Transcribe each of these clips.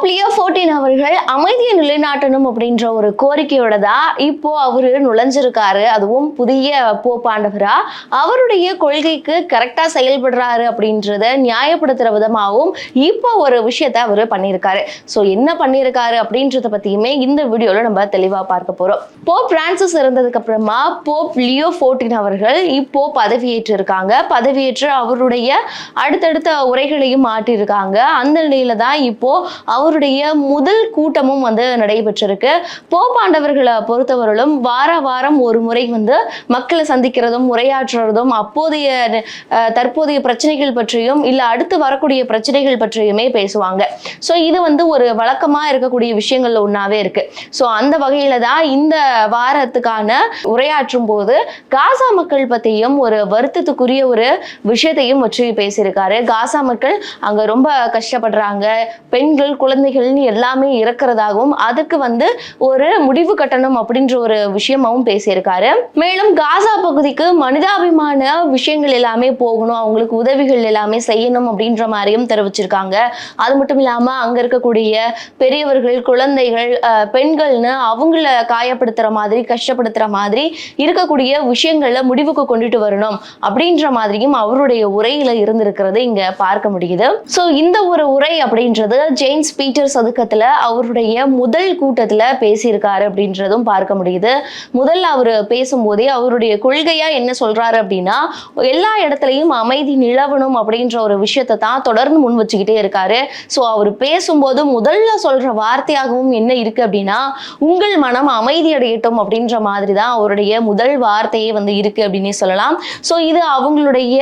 Pope Leo fourteen அவர்கள் அமைதியை நிலைநாட்டணும் அப்படின்ற ஒரு கோரிக்கையோட தான் இப்போ அவரு நுழைஞ்சிருக்காரு. அதுவும் புதிய போப்பாண்டவரா அவருடைய கொள்கைக்கு கரெக்டா செயல்படுறாரு அப்படின்றத நியாயப்படுத்துற விதமாகவும் இப்போ ஒரு விஷயத்த அவர் பண்ணியிருக்காரு ஸோ என்ன பண்ணியிருக்காரு அப்படின்றத பத்தியுமே இந்த வீடியோல நம்ம தெளிவா பார்க்க போறோம். போப் பிரான்சிஸ் இருந்ததுக்கு அப்புறமா போப் லியோ ஃபோர்டீன் அவர்கள் இப்போ பதவியேற்று இருக்காங்க பதவியேற்று அவருடைய அடுத்தடுத்த உரைகளையும் மாற்றியிருக்காங்க அந்த நிலையில தான் இப்போ அவர் அவருடைய முதல் கூட்டமும் வந்து நடைபெற்றிருக்கு. போப்பாண்டவர்களை பொறுத்தவரையிலும் வார வாரம் ஒரு முறை வந்து மக்களை சந்திக்கிறதும் உரையாற்றுறதும் அப்போதைய தற்போதைய பிரச்சனைகள் பற்றியும் இல்ல அடுத்து வரக்கூடிய பிரச்சனைகள் பற்றியுமே பேசுவாங்க. ஸோ இது வந்து ஒரு வழக்கமா இருக்கக்கூடிய விஷயங்கள்ல ஒன்னாவே இருக்கு. ஸோ அந்த வகையில தான் இந்த வாரத்துக்கான உரையாற்றும் போது காசா மக்கள் பற்றியும் ஒரு வருத்தத்துக்குரிய ஒரு விஷயத்தையும் வச்சு பேசியிருக்காரு. காசா மக்கள் அங்க ரொம்ப கஷ்டப்படுறாங்க. பெண்கள் குழந்தைகள்னு எல்லாமே இறக்குறதாகவும் அதுக்கு வந்து ஒரு முடிவு கட்டணும் அப்படின்ற ஒரு விஷயமாவும் பேசியிருக்காரு. மேலும் காசா பகுதிக்கு மனிதாபிமான விஷயங்கள் எல்லாமே போகணும் அவங்களுக்கு உதவிகள் எல்லாமே செய்யணும் அப்படின்ற மாதிரியும் தெரிவிச்சிருக்காங்க. அது மட்டும் இல்லாம அங்க இருக்கக்கூடிய பெரியவர்கள் குழந்தைகள் அஹ், பெண்கள்னு அவங்கள காயப்படுத்துற மாதிரி கஷ்டப்படுத்துற மாதிரி இருக்கக்கூடிய விஷயங்கள்ல முடிவுக்கு கொண்டுட்டு வரணும் அப்படின்ற மாதிரியும் அவருடைய உரையில இருந்திருக்கிறது இங்க பார்க்க முடியுது. சோ இந்த ஒரு உரை அப்படின்றது ஜேம்ஸ் பீட்டர் சதுக்கத்துல அவருடைய முதல் கூட்டத்துல பேசியிருக்காரு அப்படின்றதும் பார்க்க முடியுது. முதல்ல அவர் பேசும்போதே அவருடைய கொள்கையா என்ன சொல்றாரு அப்படின்னா எல்லா இடத்துலையும் அமைதி நிலவணும் அப்படின்ற ஒரு விஷயத்தை தான் தொடர்ந்து முன் வச்சுக்கிட்டே இருக்காரு. ஸோ அவர் பேசும்போது முதல்ல சொல்ற வார்த்தையாகவும் என்ன இருக்கு அப்படின்னா உங்கள் மனம் அமைதி அடையட்டும் அப்படின்ற மாதிரி தான் அவருடைய முதல் வார்த்தையே வந்து இருக்கு அப்படின்னு சொல்லலாம். ஸோ இது அவங்களுடைய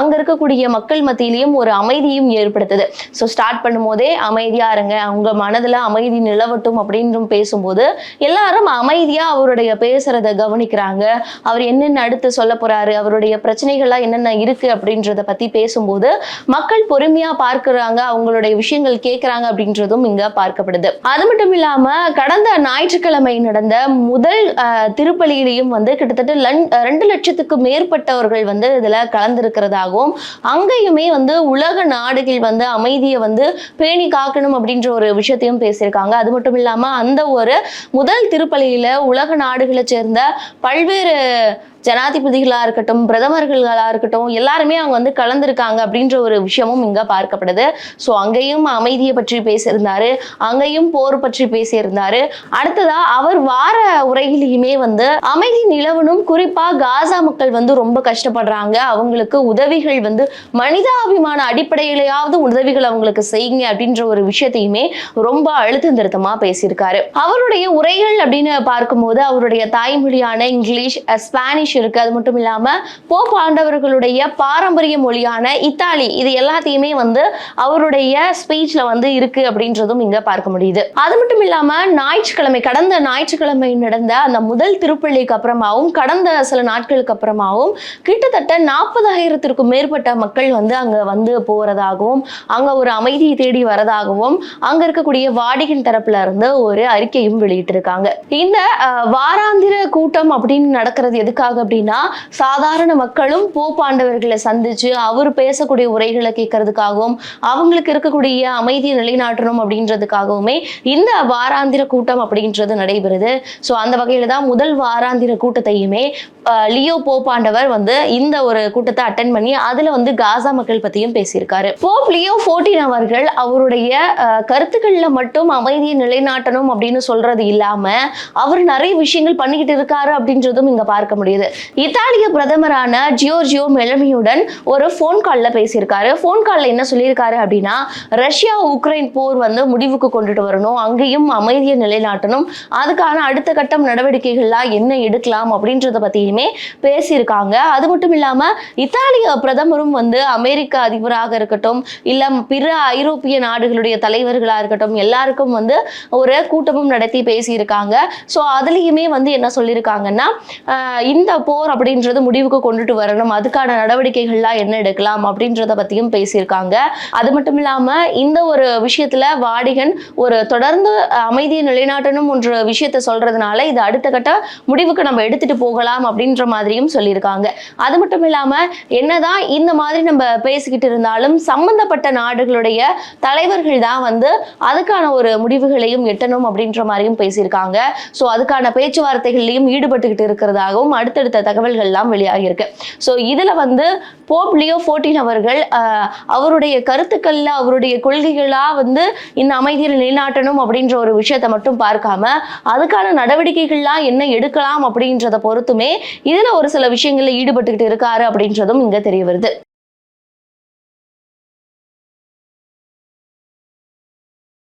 அங்க இருக்கக்கூடிய மக்கள் மத்தியிலையும் ஒரு அமைதியும் ஏற்படுத்துது. ஸோ ஸ்டார்ட் பண்ணும்போதே அமைதியா பாருங்க அவங்க மனதுல அமைதி நிலவட்டும் அப்படின்றும் பேசும்போது எல்லாரும் அமைதியா அவருடைய பேசுறத கவனிக்கிறாங்க. அவர் என்னென்ன அடுத்து சொல்ல போறாரு அவருடைய பிரச்சனைகள்லாம் என்னென்ன இருக்கு அப்படின்றத பத்தி பேசும்போது மக்கள் பொறுமையா பார்க்கிறாங்க அவங்களுடைய விஷயங்கள் கேட்கிறாங்க அப்படின்றதும் இங்க பார்க்கப்படுது. அது மட்டும் இல்லாம கடந்த ஞாயிற்றுக்கிழமை நடந்த முதல் திருப்பலியிலையும் வந்து கிட்டத்தட்ட ரெண்டு லட்சத்துக்கு மேற்பட்டவர்கள் வந்து இதுல கலந்திருக்கிறதாகவும் அங்கேயுமே வந்து உலக நாடுகள் வந்து அமைதியை வந்து பேணி காக்கணும் அப்படின்ற ஒரு விஷயத்தையும் பேசியிருக்காங்க. அது மட்டும் இல்லாம அந்த ஒரு முதல் திருப்பலியில உலக நாடுகளை சேர்ந்த பல்வேறு ஜனாதிபதிகளா இருக்கட்டும் பிரதமர்களா இருக்கட்டும் எல்லாருமே அவங்க வந்து கலந்துருக்காங்க அப்படின்ற ஒரு விஷயமும் இங்க பார்க்கப்படுது. ஸோ அங்கேயும் அமைதியை பற்றி பேசியிருந்தாரு. அங்கேயும் போர் பற்றி பேசியிருந்தாரு. அடுத்ததா அவர் வார உரையிலையுமே வந்து அமைதி நிலவனும் குறிப்பாக காசா மக்கள் வந்து ரொம்ப கஷ்டப்படுறாங்க. அவங்களுக்கு உதவிகள் வந்து மனிதாபிமான அடிப்படையிலையாவது உதவிகள் அவங்களுக்கு செய்யுங்க அப்படின்ற ஒரு விஷயத்தை விஷயத்தையுமே ரொம்ப அழுத்தம் திருத்தமா பேசியிருக்காரு. அவருடைய உரைகள் அப்படின்னு பார்க்கும்போது அவருடைய தாய்மொழியான இங்கிலீஷ் ஸ்பானிஷ் இருக்கு. அது மட்டும் இல்லாம போப் ஆண்டவர்களுடைய பாரம்பரிய மொழியான இத்தாலி இது எல்லாத்தையுமே வந்து அவருடைய ஸ்பீச்ல வந்து இருக்கு அப்படின்றதும் இங்க பார்க்க முடியுது. அது மட்டும் இல்லாம ஞாயிற்றுக்கிழமை கடந்த ஞாயிற்றுக்கிழமை நடந்த அந்த முதல் திருப்பள்ளிக்கு அப்புறமாவும் கடந்த சில நாட்களுக்கு அப்புறமாவும் கிட்டத்தட்ட நாற்பதாயிரத்திற்கும் மேற்பட்ட மக்கள் வந்து அங்க வந்து போறதாகவும் அங்க ஒரு அமைதியை தேடி வரதாகவும் அங்க இருக்கக்கூடிய வாடிகன் தரப்புல இருந்து ஒரு அறிக்கையும் வெளியிட்டிருக்காங்க. இந்த வாராந்திர கூட்டம் அப்படின்னு நடக்கிறது எதுக்காக அப்படின்னா சாதாரண மக்களும் போப்பாண்டவர்களை சந்திச்சு அவர் பேசக்கூடிய உரைகளை கேட்கறதுக்காகவும் அவங்களுக்கு இருக்கக்கூடிய அமைதியை நிலைநாட்டணும் அப்படின்றதுக்காகவுமே இந்த வாராந்திர கூட்டம் அப்படின்றது நடைபெறுது. ஸோ அந்த வகையில தான் முதல் வாராந்திர கூட்டத்தையுமே லியோ போப்பாண்டவர் வந்து இந்த ஒரு கூட்டத்தை அட்டன் பண்ணி அதுல வந்து காசா மக்கள் பத்தியும் பேசியிருக்காரு. போப் லியோ ஃபோர்டீன் அவர்கள் அவருடைய கருத்துக்கள்ல மட்டும் அமைதியை நிலைநாட்டணும் அப்படின்னு சொல்றது இல்லாம அவர் நிறைய விஷயங்கள் பண்ணிக்கிட்டு இருக்காரு அப்படின்றதும் இங்க பார்க்க முடியுது. இத்தாலிய பிரதமரான ஜியோர்ஜியோ மெலமியுடன் ஒரு ஃபோன் கால்ல பேசியிருக்காரு. ஃபோன் கால்ல என்ன சொல்லியிருக்காரு அப்படின்னா ரஷ்யா உக்ரைன் போர் வந்து முடிவுக்கு கொண்டுட்டு வரணும். அங்கேயும் அமைதியை நிலைநாட்டணும். அதுக்கான அடுத்த கட்டம் நடவடிக்கைகள்லாம் என்ன எடுக்கலாம்? அப்படின்றத பத்தியுமே பேசியிருக்காங்க. அது மட்டும் இல்லாம இத்தாலிய பிரதமரும் வந்து அமெரிக்க அதிபராக இருக்கட்டும் இல்ல பிற ஐரோப்பிய நாடுகளுடைய தலைவர்களா இருக்கட்டும் எல்லாருக்கும் வந்து ஒரு கூட்டமும் நடத்தி பேசியிருக்காங்க. ஸோ அதுலேயுமே வந்து என்ன சொல்லியிருக்காங்கன்னா இந்த போர் அப்படின்றது முடிவுக்கு கொண்டுட்டு வரணும் அதுக்கான நடவடிக்கைகள்லாம் என்ன எடுக்கலாம் அப்படின்றத பத்தியும் பேசியிருக்காங்க. அது மட்டும் இல்லாம இந்த ஒரு விஷயத்துல வாடிகன் ஒரு தொடர்ந்து அமைதியை நிலைநாட்டணும் என்ற விஷயத்த சொல்றதுனால இது அடுத்த கட்ட முடிவுக்கு நம்ம எடுத்துட்டு போகலாம் அப்படின்ற மாதிரியும் சொல்லியிருக்காங்க. அது மட்டும் இல்லாம என்னதான் இந்த மாதிரி நம்ம பேசிக்கிட்டு இருந்தாலும் சம்பந்தப்பட்ட நாடுகளுடைய தலைவர்கள் தான் வந்து வந்து அதுக்கான ஒரு முடிவுகளையும் எட்டணும் அப்படின்ற மாதிரியும் பேசியிருக்காங்க. ஸோ அதுக்கான பேச்சுவார்த்தைகள்லையும் ஈடுபட்டுக்கிட்டு இருக்கிறதாகவும் அடுத்தடுத்த தகவல்கள்லாம் வெளியாகியிருக்கு. ஸோ இதில் வந்து போப் லியோ ஃபோர்டீன் அவர்கள் அவருடைய கருத்துக்கள்ல அவருடைய கொள்கைகளா வந்து இந்த அமைதியில் நிலைநாட்டணும் அப்படின்ற ஒரு விஷயத்தை மட்டும் பார்க்காம அதுக்கான நடவடிக்கைகள்லாம் என்ன எடுக்கலாம் அப்படின்றத பொறுத்துமே இதில் ஒரு சில விஷயங்களில் ஈடுபட்டுக்கிட்டு இருக்காரு அப்படின்றதும் இங்கே தெரிய வருது.